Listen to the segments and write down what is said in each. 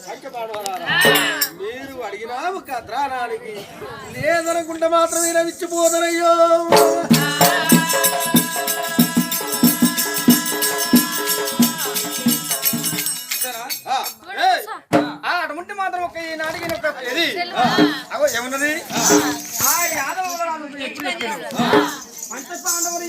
పంచపాడవరారా మీరు అడిగిన ఒక ద్రాణానికి లేదనుకుంటే మాత్రం ఇలా ఇచ్చిపోతారయ్యో ఆ, ఏయ్, ఆ, అటువంటి మాత్రం ఒక ఈనాడికి ఆ, అగో ఏమున్నది ఆ యాదవ పంచ పాండవులు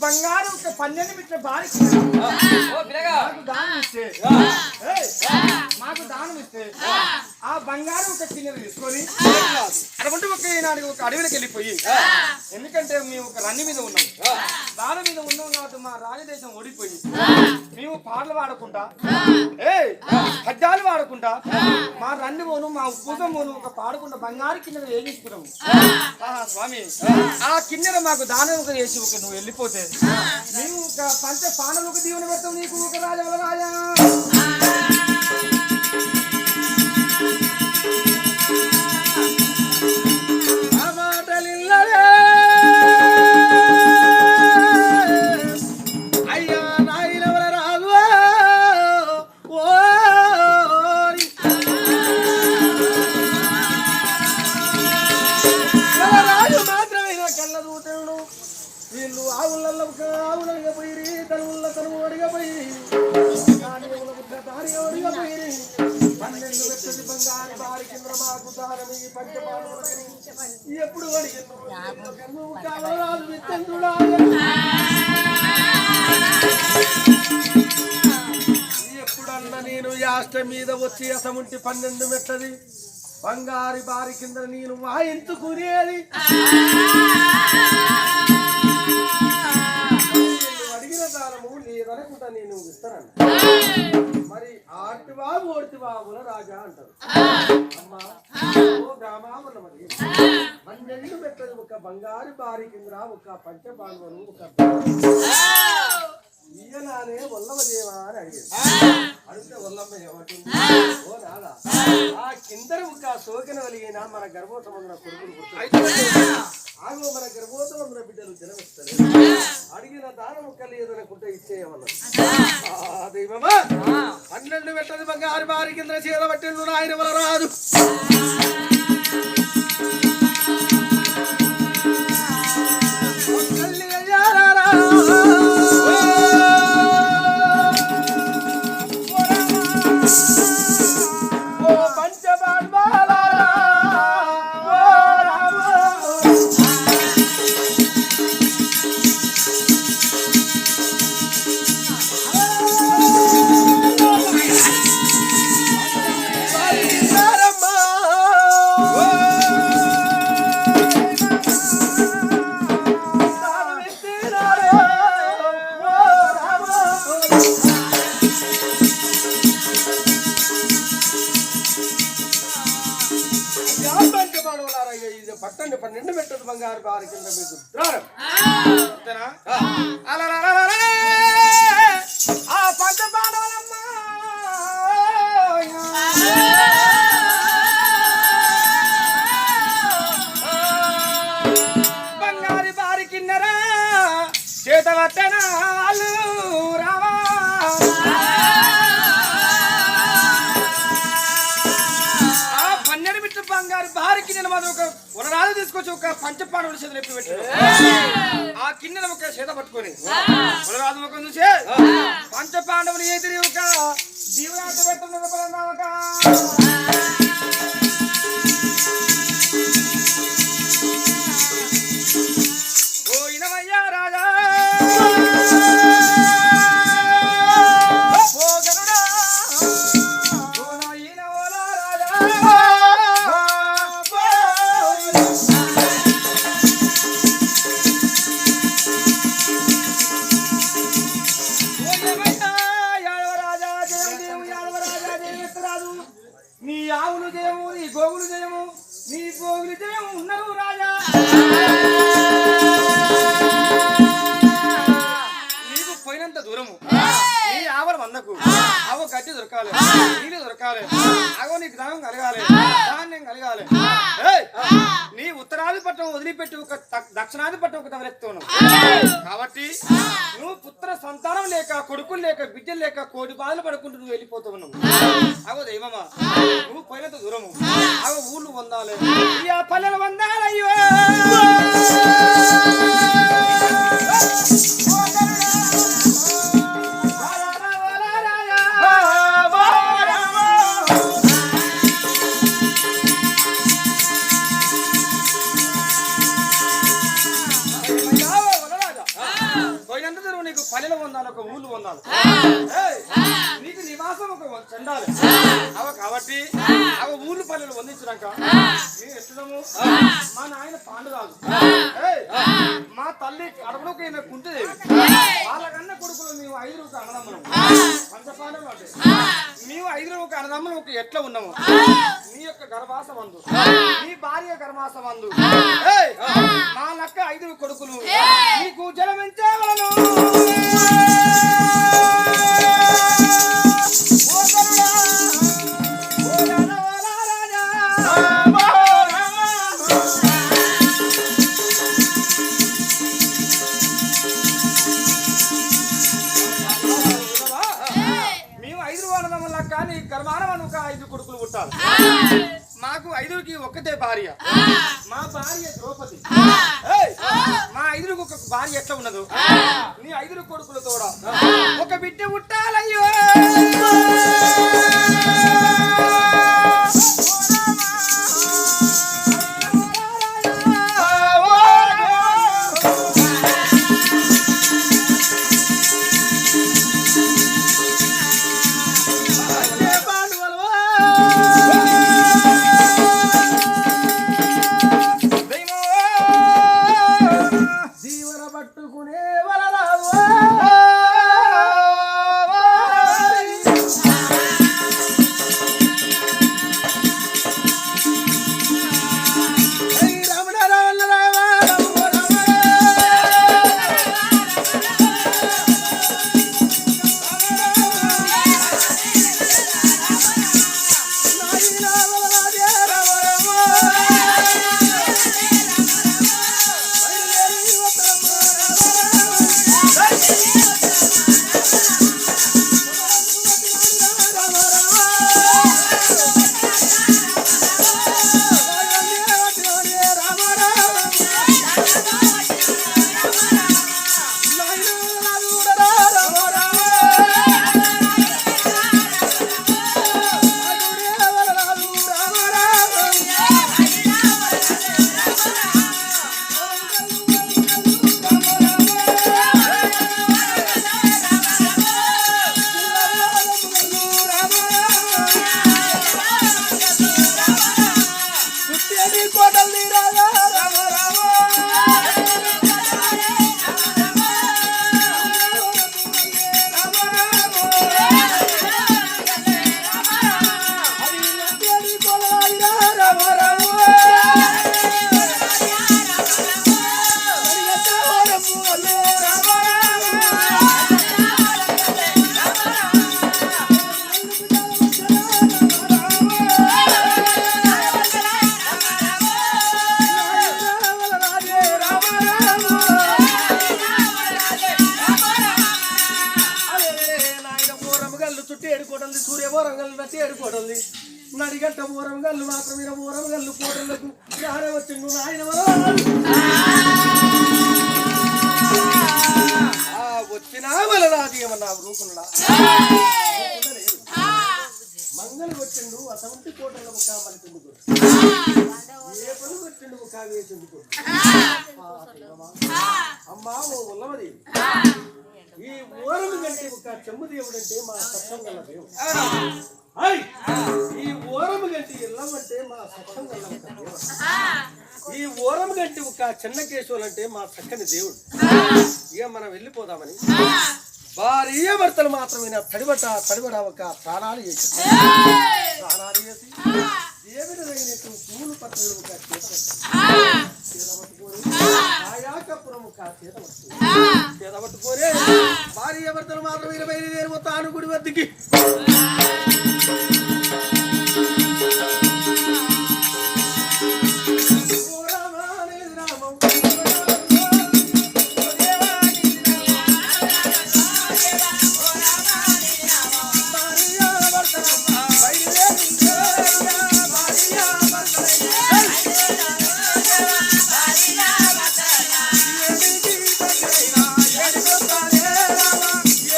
బంగారం పన్నెండు మిట్ల బారికి మాకు దానం ఇస్తే ఆ. బంగారం ఒక చిన్నది తీసుకొని అటువంటి ఒక ఈనాడు ఒక అడవిలోకి వెళ్ళిపోయి. ఎందుకంటే మేము ఒక రన్ని మీద ఉన్నాం. దాని మీద ఉన్నాం కాబట్టి మా రాజదేశం ఓడిపోయి. మేము పాటలు పాడకుండా ఏ పద్యాలు పాడకుండా మా రన్ని పోను మా ఉప్పుసం పోను ఒక పాడకుండా బంగారు వేగించుకున్నాము ఆహా, స్వామి ఆ కిన్నెర మాకు దానం ఒక చేసి ఒక నువ్వు వెళ్ళిపోతే మేము ఒక పంచ పానలు ఒక దీవెన పెడతాం నీకు ఒక రాజా రాజా. నేను మీద వచ్చి అసముంటి పన్నెండు మెట్లది బంగారి బారి కింద నేను వాయించుకునేది వీళ్ళు అడిగిన దానము లేదనుకుంటా నేను ఇస్తాను మరి ఆర్తి బాబు ఓడితి బాబుల రాజా అంటారు. అమ్మా ఓ గ్రామాముల మరి. పెట్టదు ఒక బంగారు బారి కింద ఒక పంచపాండవులు ఒక ఈయనానే వల్లవ దేవా అని అడిగింది అడిగితే వల్లమ్మ ఏమంటుంది ఓ ఆ. కింద ఒక సోకిన వలిగిన మన గర్భోత్తమందున కొడుకులు ఆగో మన గర్భోత్తమందున బిడ్డలు జన్మిస్తారు అడిగిన దానం ఒక్క లేదనుకుంటే ఇచ్చేయమన్నది ఆ దైవమా? పన్నెండు పెట్టది బంగారు బారి కింద చీర పట్టిండు ఆయన వల రాదు బంగారు రావా. చేత ఆ పన్నెండు బిట్ల బంగారు భారీకి నేను మాత్రం ఒక ఉనరాలు తీసుకొచ్చి ఒక పంచపాండవుల చేతులు ఎప్పుడు పెట్టాను ఆ కిన్నెల ఒక చేత పట్టుకొని ఉనరాజు ముఖం చూసి పంచపాండవులు ఎదిరి ఒక జీవనాంత ఒక లేక కొడుకులు లేక బిడ్డలు లేక కోడి బాధలు పడుకుంటూ నువ్వు వెళ్ళిపోతూ ఉన్నావు అగో దైవమా నువ్వు పోయినంత దూరము. అగో ఊళ్ళు ఆ. పల్లెలు పొందాలయ్యో ఊళ్ళు పొందాలి! నీకు నివాసం ఒక చెందాలి అవ కాబట్టి అవ ఊళ్ళు పల్లెలు పొందించినాక మేము ఎట్టుదాము మా నాయన పాండురాజు ఏయ్! మా తల్లి కడపలోకి ఈయన కుంటిదేవి. వాళ్ళకన్నా కొడుకులు మేము ఐదు ఒక అన్నదమ్ములం. పంచపాండవులు అంటే. మేము ఐదు ఒక అన్నదమ్ములు ఒక ఎట్లా ఉన్నాము. నీ యొక్క గర్భాస మందు నీ భార్య గర్భాస ఏయ్! మా లక్క ఐదు కొడుకులు. నీకు జలమించవలను ఓ పుట్టాలి మాకు ఐదుగురికి ఒక్కతే భార్య. మా భార్య ద్రౌపది! మా ఐదుగురికి ఒక భార్య ఎట్లా ఉన్నదో? నీ ఐదుగురు కొడుకులు తోడ? ఒక బిడ్డ పుట్టాలయ్యో! వచ్చినా వలరాది ఏమన్నా రూపునుడా దొంగలు కొట్టిండు అసంటి కోటల ముఖ మలిపిందుకు ఏ పని వచ్చిండు ముఖ వేసిందుకు అమ్మా ఓ ఉల్లమది ఈ ఓరము కంటే ఒక చెమ్ము దేవుడంటే మా సత్యం గల దేవుడు ఈ ఓరము గంటి ఇల్లమంటే మా సత్యం గల ఈ ఓరము గంటి ఒక చిన్న కేశవులంటే మా చక్కని దేవుడు. ఇక మనం వెళ్ళిపోదామని భార్య భర్తలు మాత్రమే తడిబట్ట తడిబడ ఒక ప్రాణాలు చేసి ప్రాణాలు చేసి దేవుడైనట్టు పూలు ఒక చేత ఒక చేత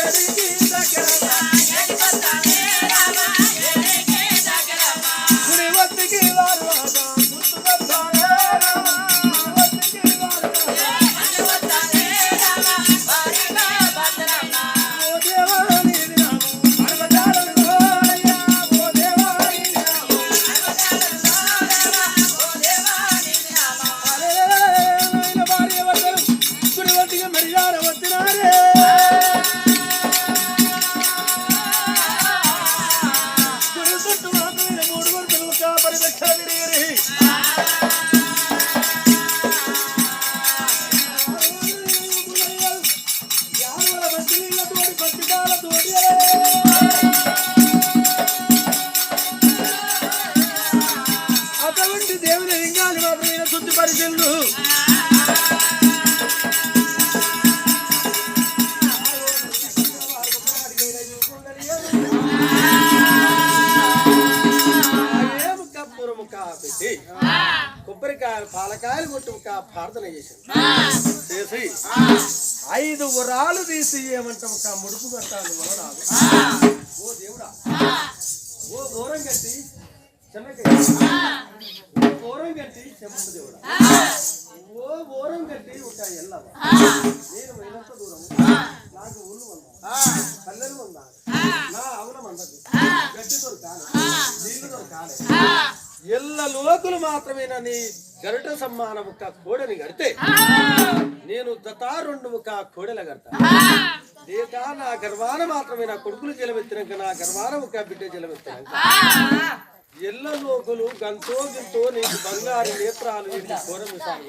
అటువంటి మాత్రమే శుద్ధిపరిచిండు కొబ్బరికాయలు పాలకాయలు కొట్టి ఒక ప్రార్థన చేశాను చేసి ఐదు వరాలు తీసి ఏమంటే ఒక ముడుపు కట్టాలి వరరాదు ఓ దేవుడా ఓ దూరం కట్టి చెన్నకై ఓ దూరం కట్టి చెమ్మ దేవుడా? ఓ ఓరం కట్టి ఒక ఎల్లవ. నేను వెళ్ళంత దూరం నాకు ఊళ్ళు ఉందా పల్లెలు ఉందా నా అవులం అందదు గడ్డి దొరకాలి నీళ్ళు దొరకాలి ఎల్ల లోకులు మాత్రమే నీ గరుట సమ్మానం ఒక కోడని గడితే నేను దతా రెండు ఒక కోడెల గడతా లేక నా గర్వాన మాత్రమే నా కొడుకులు జలమెత్తినాక నా గర్వాన ఒక బిడ్డ జలమెత్తినాక. ఎల్ల లోకులు గంతో గింతో నీకు బంగారు నేత్రాలు నీకు కోరమిసాలు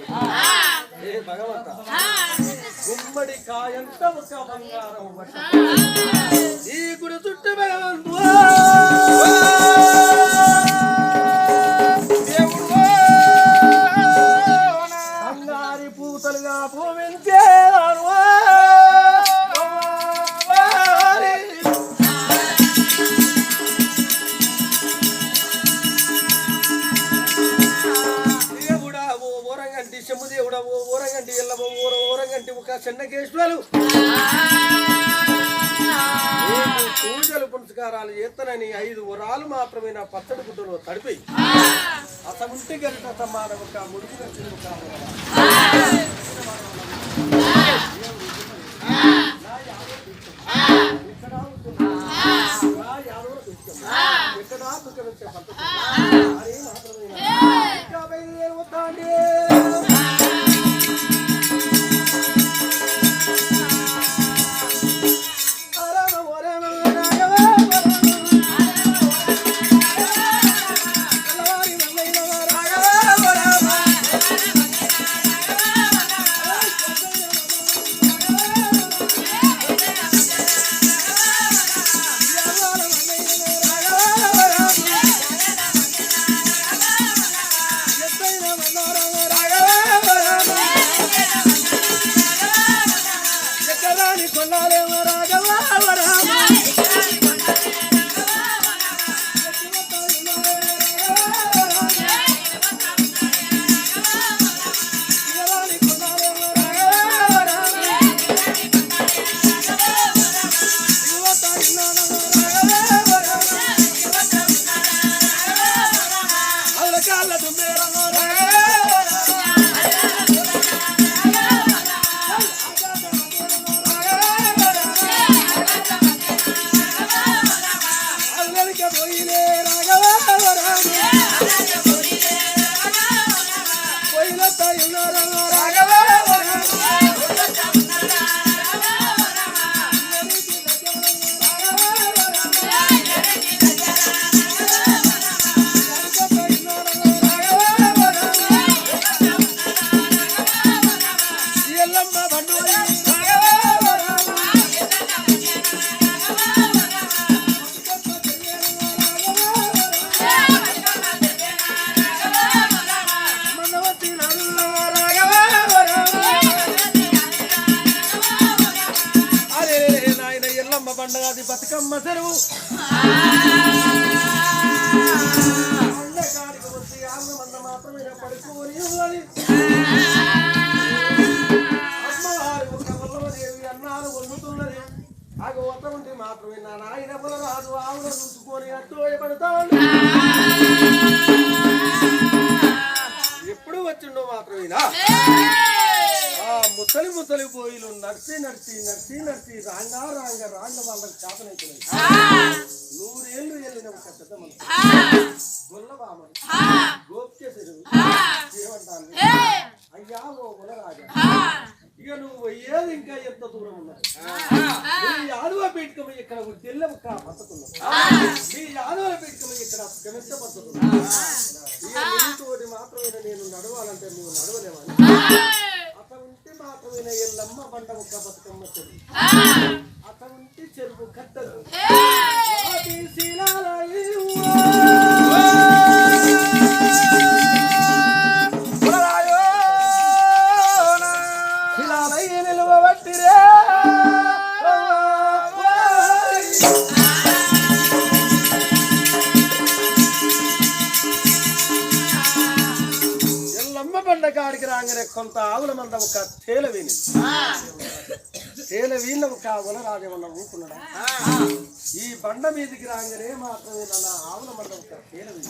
ఏ భగవంత? గుమ్మడి కాయంత ఒక బంగారం. ఈ గుడి చుట్టూ భగవంతు చెన్నకేశ్వరు నీకు పూజలు పునస్కారాలు చేస్తానని ఐదు వరాలు మాత్రమే నా పచ్చడి గుడ్డలో తడిపి అసముంటి గంట సమానం ఒక వరం. ఎక్కడా దుఃఖం. ఎక్కడా దుఃఖం వచ్చే పద్ధతి. బతుకమ్మ చెరువు కాడికి వచ్చి ఆమె మంద మాత్రమే పడుకోని ఉన్నది. అమ్మవారి ఒక వల్లభదేవి అన్నాలు వండుతున్నది ఆ గోత ఉంటే మాత్రమే నా నాయన రాజు ఆవుల చూసుకొని అత్తోయపడతాడు ఎప్పుడు వచ్చిండో మాత్రమేనా? ఆ ముసలి ముసలి పోయిలు నడిచి నడిచి నడిచి నడిచి రాంగా రాంగ రాంగ వాళ్ళకి చేతనైతున్నాయి నూరేళ్ళు వెళ్ళిన ఒక పెద్ద మనసు గొల్లబామని గోప్యసుడు ఏమంటాను అయ్యా ఓ గుణరాజా ఇక నువ్వు పోయేది ఇంకా ఎంత దూరం ఉన్నది? నీ యాదవ పీఠకం ఇక్కడ తెల్ల ఒక బతుకున్నది నీ యాదవ పీఠకం ఇక్కడ క్షమించ బతుకున్నది ఇక నీతోటి మాత్రమే నేను నడవాలంటే నువ్వు నడవలేవని మాత్రమే ఎల్లమ్మ బండ ఒక బతుకమ్మ చెరువు. అతను ఉంటే చెరువు కట్టదు. కొంత ఆవుల మంద ఒక తేల వీని తేల వీళ్ళ ఒక ఆవుల రాజమన్న ఊకున్నాడా ఈ బండ మీదకి రాగానే మాత్రమే నా ఆవుల మంద ఒక తేల వీని.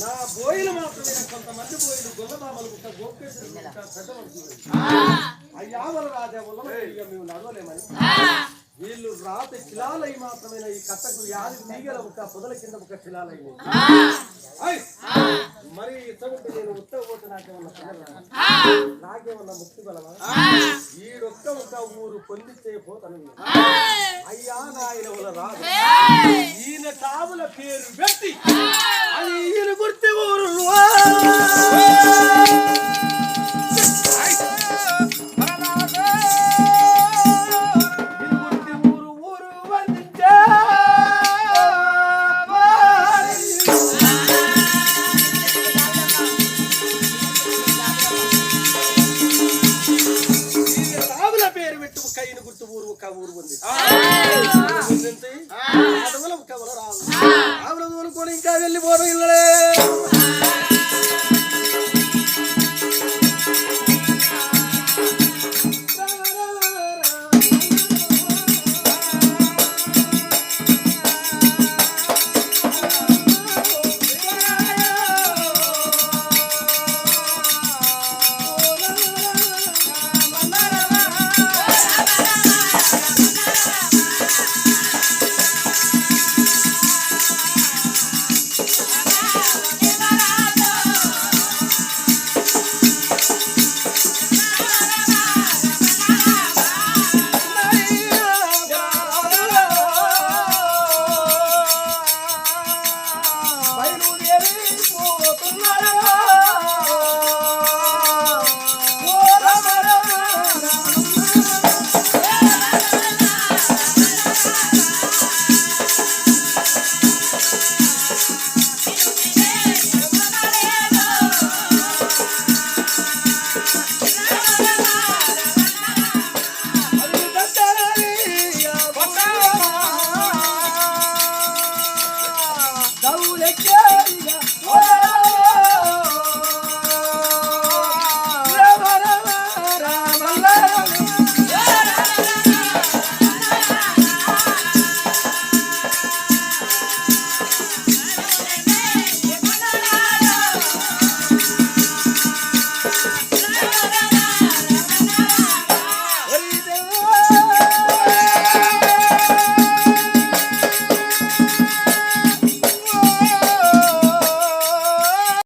నా బోయిలు మాత్రమే కొంతమంది బోయిలు గొల్లబామలు ఒక గోపేశ్వరు పెద్ద మనుషులు. అయ్యావల రాజా వల్ల ఇక మేము నడవలేమని. వీళ్ళు రాతి శిలాలై మాత్రమే ఈ కట్టకు యాది తీగల ఒక పొదల కింద ఒక శిలాలై ఐ! మరి ఇతరుడు నేను ఉత్తర పోతే నాకేమన్నా పగలరా? నాకేమన్నా ముక్తి బలమా? ఈడొక్క ఒక ఊరు పొందితే పోతాను అయ్యా నాయన వల రాదు. ఈయన టాముల పేరు పెట్టి అది ఈయన గుర్తి ఊరు ఊరు ఉంది ఆడవల ఒక వల రాదు ఆవిడ ఇంకా వెళ్ళిపోవడం ఇల్లడే